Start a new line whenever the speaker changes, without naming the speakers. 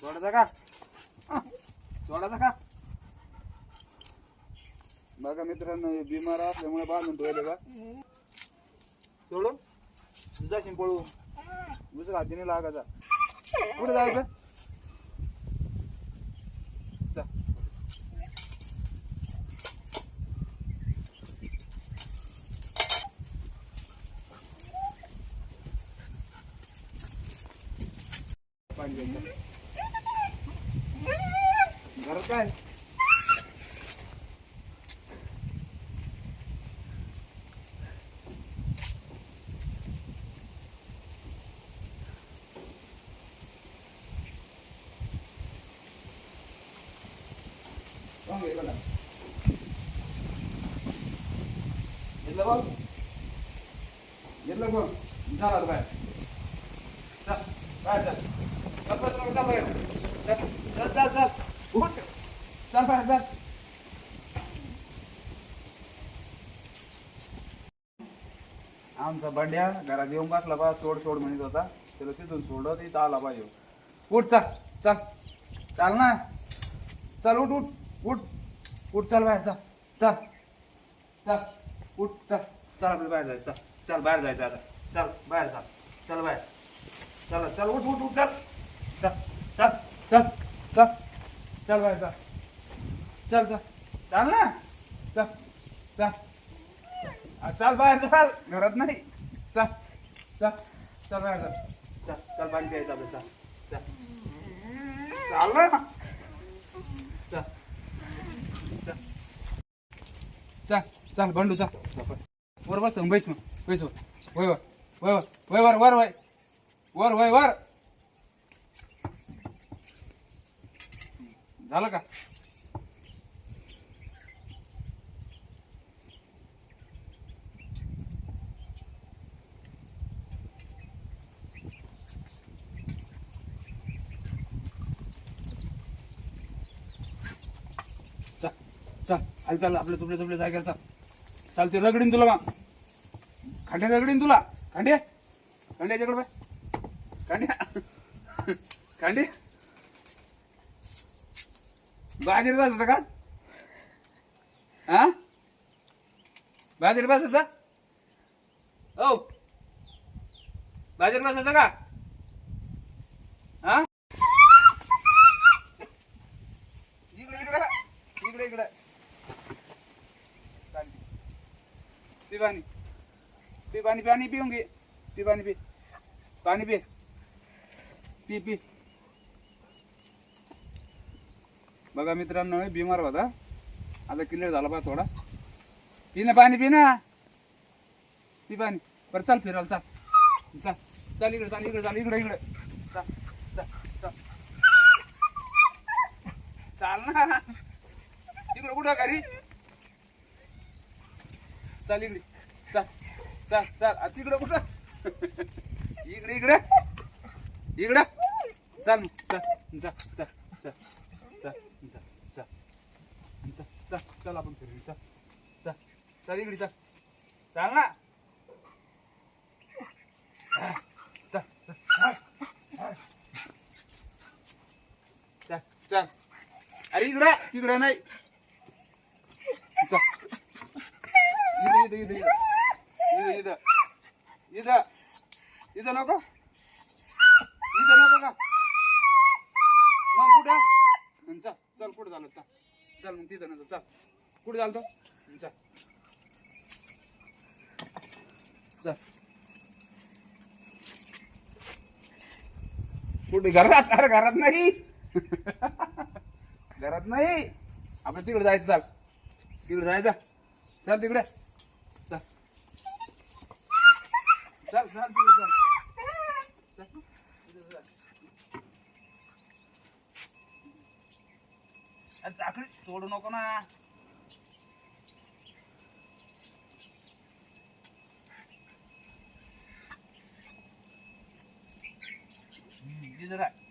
सोडायचा का? सोडायचा का? बघा मित्रांनो हे बिमार असल्यामुळे बांधून ठेवले का? सोडून? तुझा पळू दुसऱ्या हातीने लागायचा. कुठे जायचं? जा. पाणी घरात काय? जाऊन घे घेतलं बघ. घेतलं बघ. झाला आता बाहेर. चल. बाहेर चल. चल चल चल चल चल चल. चल बाहेर चल. आमचा बंड्या घरात येऊन बसला बा सोड सोड म्हणत होता. त्याला तिथून सोडत इथं आला बा येऊ उठ चल चल. चाल ना. चल उठ उठ उठ. उठ चल बाहेर चल. चल. चल उठ चल. चल आपलं बाहेर जायचं. चल चल बाहेर जायचं आता. चल बाहेर चल. चल बाहेर. चल चल उठ उठ उठ चल. चल चल चल. चल चल बाहेर चल. चल चल. चाल ना. चल चल. आ, चल बाहेर चाल. घरात नाही. चल चल. चल बाहेर चल. चल चल पाणी प्यायचं आपलं. चल चल. चाल ना. चल. चल. चल चल बंडू चल. वर बस बैस मग बैस. वर वय वर वय वर वय वर वर वय. वर वय वर. झालं का चल चल आली चल आपल्या तुपल्या तुपल्या जागेवर चल चाल ते रगडीन तुला मग खांडे रगडीन तुला. खांडे. खांड्याच्याकडे बाय खांड्या खांडे. बस होता का हा? बाजरी बसायचा? ओ बाजरी बसायचा का हा इकडे इकडे इकडे इकडे पाणी पी पाणी पी पाणी पाणी पिऊन घे पी पाणी पी पाणी पी पी पी बघा मित्रांनो बिमार होता आता क्लिअर झाला बा थोडा पी ना पाणी पी ना पी पाणी बरं चाल फिरायला चाल चाल चाल इकडे चाल इकडे चाल इकडे इकडे चाल चाल चाल चाल ना तिकडे कुठं घरी चाल इकडे चाल चाल चाल आ, तिकडे कुठं इकडे इकडे इकडे चाल मग, चल चल चल चल चल चल चल चल चल चल आपण फिरू चल चल चल इकडे चल चाल ना चल चल चल चल अरे इकडे तिकडे नाही इथं इथं इथं नको इथं नको का मग कुठं चल चल कुठं झालं चल चल तिथं चल चल कुठे घरात अरे घरात नाही घरात नाही आपण तिकडे जायचं चाल तिकडे जायचं चल तिकडे ざくり取るのかな？うん、いいじゃない。